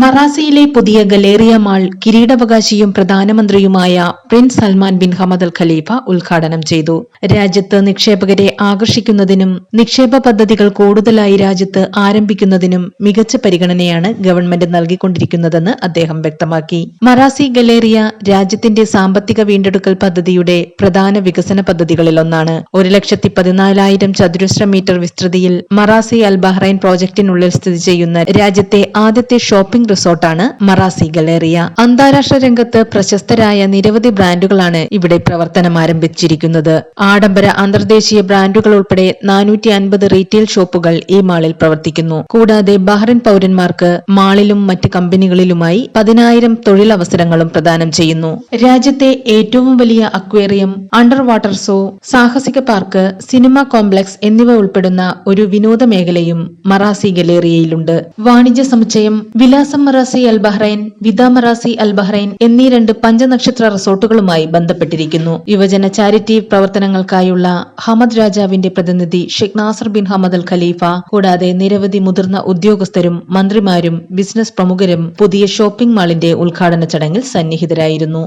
മറാസിയിലെ പുതിയ Galleria mall കിരീടാവകാശിയും പ്രധാനമന്ത്രിയുമായ Prince Salman bin Hamad Al Khalifa ഉദ്ഘാടനം ചെയ്തു. രാജ്യത്ത് നിക്ഷേപകരെ ആകർഷിക്കുന്നതിനും നിക്ഷേപ പദ്ധതികൾ കൂടുതലായി രാജ്യത്ത് ആരംഭിക്കുന്നതിനും മികച്ച പരിഗണനയാണ് ഗവൺമെന്റ് നൽകിക്കൊണ്ടിരിക്കുന്നതെന്ന് അദ്ദേഹം വ്യക്തമാക്കി. മറാസി ഗലേറിയ രാജ്യത്തിന്റെ സാമ്പത്തിക വീണ്ടെടുക്കൽ പദ്ധതിയുടെ പ്രധാന വികസന പദ്ധതികളിലൊന്നാണ്. ഒരു ലക്ഷത്തി പതിനാലായിരം ചതുരശ്ര മീറ്റർ വിസ്തൃതിയിൽ മറാസി അൽ ബഹ്റൈൻ പ്രോജക്ടിനുള്ളിൽ സ്ഥിതി ചെയ്യുന്ന രാജ്യത്തെ ആദ്യത്തെ ഷോപ്പിംഗ് റിസോർട്ടാണ് മറാസി ഗലേറിയ. അന്താരാഷ്ട്ര രംഗത്ത് പ്രശസ്തരായ നിരവധി ബ്രാൻഡുകളാണ് ഇവിടെ പ്രവർത്തനം ആരംഭിച്ചിരിക്കുന്നത്. ആഡംബര അന്തർദേശീയ ബ്രാൻഡുകൾ ഉൾപ്പെടെ നാനൂറ്റി അൻപത് റീറ്റെയിൽ ഷോപ്പുകൾ ഈ മാളിൽ പ്രവർത്തിക്കുന്നു. കൂടാതെ ബഹ്റിൻ പൌരന്മാർക്ക് മാളിലും മറ്റ് കമ്പനികളിലുമായി പതിനായിരം തൊഴിലവസരങ്ങളും പ്രദാനം ചെയ്യുന്നു. രാജ്യത്തെ ഏറ്റവും വലിയ അക്വേറിയം അണ്ടർ വാട്ടർ സോ സാഹസിക പാർക്ക് സിനിമ കോംപ്ലക്സ് എന്നിവ ഉൾപ്പെടുന്ന ഒരു വിനോദ മേഖലയും മറാസി ഗലേറിയയിലുണ്ട്. വാണിജ്യ സമുച്ചയം വിലാസം Marassi Al Bahrain Vida Marassi Al Bahrain എന്നീ രണ്ട് പഞ്ചനക്ഷത്ര റിസോർട്ടുകളുമായി ബന്ധപ്പെട്ടിരിക്കുന്നു. യുവജന ചാരിറ്റി പ്രവർത്തനങ്ങൾക്കായുള്ള ഹമദ് രാജാവിന്റെ പ്രതിനിധി Sheikh Nasser bin Hamad Al Khalifa കൂടാതെ നിരവധി മുതിർന്ന ഉദ്യോഗസ്ഥരും മന്ത്രിമാരും ബിസിനസ് പ്രമുഖരും പുതിയ ഷോപ്പിംഗ് മാളിന്റെ ഉദ്ഘാടന ചടങ്ങിൽ സന്നിഹിതരായിരുന്നു.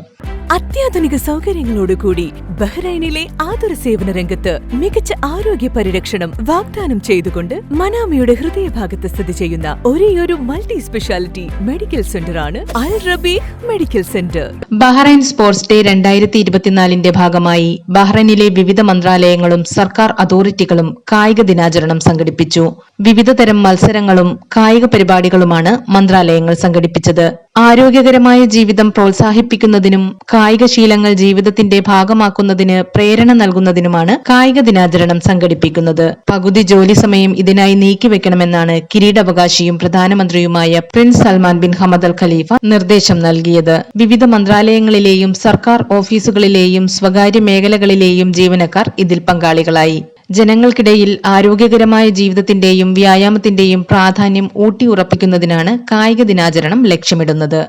അത്യാധുനിക സൗകര്യങ്ങളോടുകൂടി ബഹ്റൈനിലെ ആതുര സേവന രംഗത്ത് മികച്ച ആരോഗ്യ പരിരക്ഷണം വാഗ്ദാനം ചെയ്തുകൊണ്ട് മനാമയുടെ ഹൃദയഭാഗത്ത് സ്ഥിതി ചെയ്യുന്ന ഒരേയൊരു multi speciality medical സെന്ററാണ് Al Rabeeh medical centre. Bahrain sports day രണ്ടായിരത്തി ഇരുപത്തിനാലിന്റെ ഭാഗമായി ബഹ്റൈനിലെ വിവിധ മന്ത്രാലയങ്ങളും സർക്കാർ അതോറിറ്റികളും കായിക ദിനാചരണം സംഘടിപ്പിച്ചു. വിവിധ തരം മത്സരങ്ങളും കായിക പരിപാടികളുമാണ് മന്ത്രാലയങ്ങൾ സംഘടിപ്പിച്ചത്. ആരോഗ്യകരമായ ജീവിതം പ്രോത്സാഹിപ്പിക്കുന്നതിനും കായിക ശീലങ്ങൾ ജീവിതത്തിന്റെ ഭാഗമാക്കുന്നതിന് പ്രേരണ നൽകുന്നതിനുമാണ് കായിക ദിനാചരണം സംഘടിപ്പിക്കുന്നത്. പകുതി ജോലി സമയം ഇതിനായി നീക്കിവെക്കണമെന്നാണ് കിരീടാവകാശിയും പ്രധാനമന്ത്രിയുമായ Prince Salman bin Hamad Al Khalifa നിർദ്ദേശം നൽകിയത്. വിവിധ മന്ത്രാലയങ്ങളിലെയും സർക്കാർ ഓഫീസുകളിലെയും സ്വകാര്യ മേഖലകളിലെയും ജീവനക്കാർ ഇതിൽ പങ്കാളികളായി. ജനങ്ങൾക്കിടയിൽ ആരോഗ്യകരമായ ജീവിതത്തിന്റെയും വ്യായാമത്തിന്റെയും പ്രാധാന്യം ഊട്ടിയുറപ്പിക്കുന്നതിനാണ് കായിക ദിനാചരണം ലക്ഷ്യമിടുന്നത്.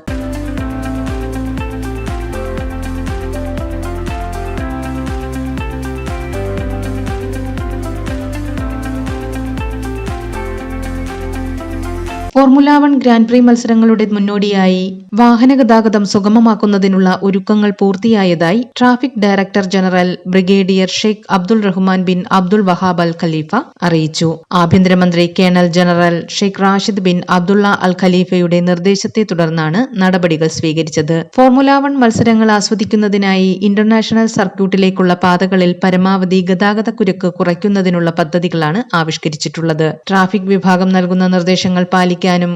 ഫോർമുല വൺ ഗ്രാൻഡ് പ്രീ മത്സരങ്ങളുടെ മുന്നോടിയായി വാഹന ഗതാഗതം സുഗമമാക്കുന്നതിനുള്ള ഒരുക്കങ്ങൾ പൂർത്തിയായതായി traffic director general brigadier Sheikh Abdul Rahman bin Abdul Wahab Al Khalifa അറിയിച്ചു. ആഭ്യന്തരമന്ത്രി colonel general Sheikh Rashid bin Abdullah Al ഖലീഫയുടെ നിർദ്ദേശത്തെ തുടർന്നാണ് നടപടികൾ സ്വീകരിച്ചത്. ഫോർമുല വൺ മത്സരങ്ങൾ ആസ്വദിക്കുന്നതിനായി ഇന്റർനാഷണൽ സർക്യൂട്ടിലേക്കുള്ള പാതകളിൽ പരമാവധി ഗതാഗത കുരുക്ക് കുറയ്ക്കുന്നതിനുള്ള പദ്ധതികളാണ് ആവിഷ്കരിച്ചിട്ടുള്ളത്. ട്രാഫിക് വിഭാഗം നൽകുന്ന നിർദ്ദേശങ്ങൾ പാലിക്കാനും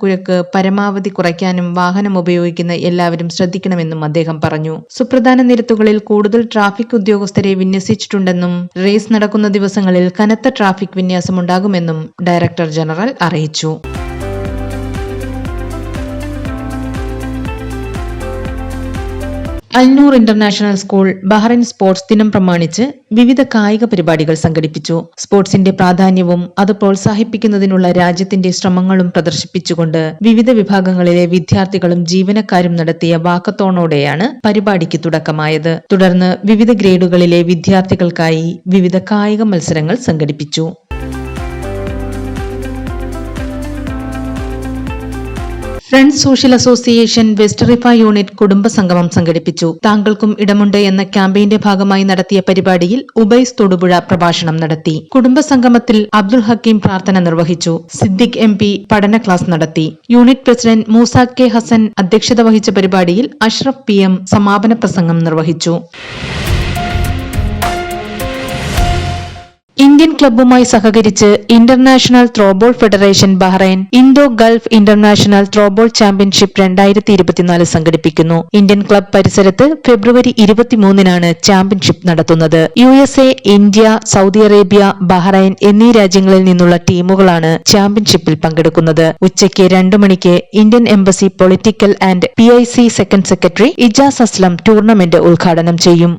കുഴക്ക് പരമാവധി കുറയ്ക്കാനും വാഹനം ഉപയോഗിക്കുന്ന എല്ലാവരും ശ്രദ്ധിക്കണമെന്നും അദ്ദേഹം പറഞ്ഞു. സുപ്രധാന നിരത്തുകളിൽ കൂടുതൽ ട്രാഫിക് ഉദ്യോഗസ്ഥരെ വിന്യസിച്ചിട്ടുണ്ടെന്നും റേസ് നടക്കുന്ന ദിവസങ്ങളിൽ കനത്ത ട്രാഫിക് വിന്യാസമുണ്ടാകുമെന്നും ഡയറക്ടർ ജനറൽ അറിയിച്ചു. Al Noor international school Bahrain sports ദിനം പ്രമാണിച്ച് വിവിധ കായിക പരിപാടികൾ സംഘടിപ്പിച്ചു. സ്പോർട്സിന്റെ പ്രാധാന്യവും അത് പ്രോത്സാഹിപ്പിക്കുന്നതിനുള്ള രാജ്യത്തിന്റെ ശ്രമങ്ങളും പ്രദർശിപ്പിച്ചുകൊണ്ട് വിവിധ വിഭാഗങ്ങളിലെ വിദ്യാർത്ഥികളും ജീവനക്കാരും നടത്തിയ വാക്കത്തോണോടെയാണ് പരിപാടിക്ക് തുടക്കമായത്. തുടർന്ന് വിവിധ ഗ്രേഡുകളിലെ വിദ്യാർത്ഥികൾക്കായി വിവിധ കായിക മത്സരങ്ങൾ സംഘടിപ്പിച്ചു. Friends social association West Riffa unit കുടുംബസംഗമം സംഘടിപ്പിച്ചു. താങ്കൾക്കും ഇടമുണ്ട് എന്ന ക്യാമ്പയിന്റെ ഭാഗമായി നടത്തിയ പരിപാടിയിൽ ഉബൈസ് തൊടുപുഴ പ്രഭാഷണം നടത്തി. കുടുംബസംഗമത്തിൽ അബ്ദുൾ ഹക്കീം പ്രാർത്ഥന നിർവഹിച്ചു. സിദ്ദിഖ് എം പി പഠന ക്ലാസ് നടത്തി. Unit president Moosa K Hassan അധ്യക്ഷത വഹിച്ച പരിപാടിയിൽ അഷ്റഫ് പി എം സമാപന പ്രസംഗം നിർവഹിച്ചു. ഇന്ത്യൻ ക്ലബ്ബുമായി സഹകരിച്ച് international throwball federation Bahrain Indo Gulf international throwball championship രണ്ടായിരത്തി ഇരുപത്തിനാല് സംഘടിപ്പിക്കുന്നു. ഇന്ത്യൻ ക്ലബ് പരിസരത്ത് ഫെബ്രുവരി ഇരുപത്തിമൂന്നിനാണ് ചാമ്പ്യൻഷിപ്പ് നടത്തുന്നത്. U S A India Saudi Arabia Bahrain എന്നീ രാജ്യങ്ങളിൽ നിന്നുള്ള ടീമുകളാണ് ചാമ്പ്യൻഷിപ്പിൽ പങ്കെടുക്കുന്നത്. ഉച്ചയ്ക്ക് രണ്ടു മണിക്ക് Indian embassy political and P second secretary Ijaz Aslam tournament ഉദ്ഘാടനം ചെയ്യും.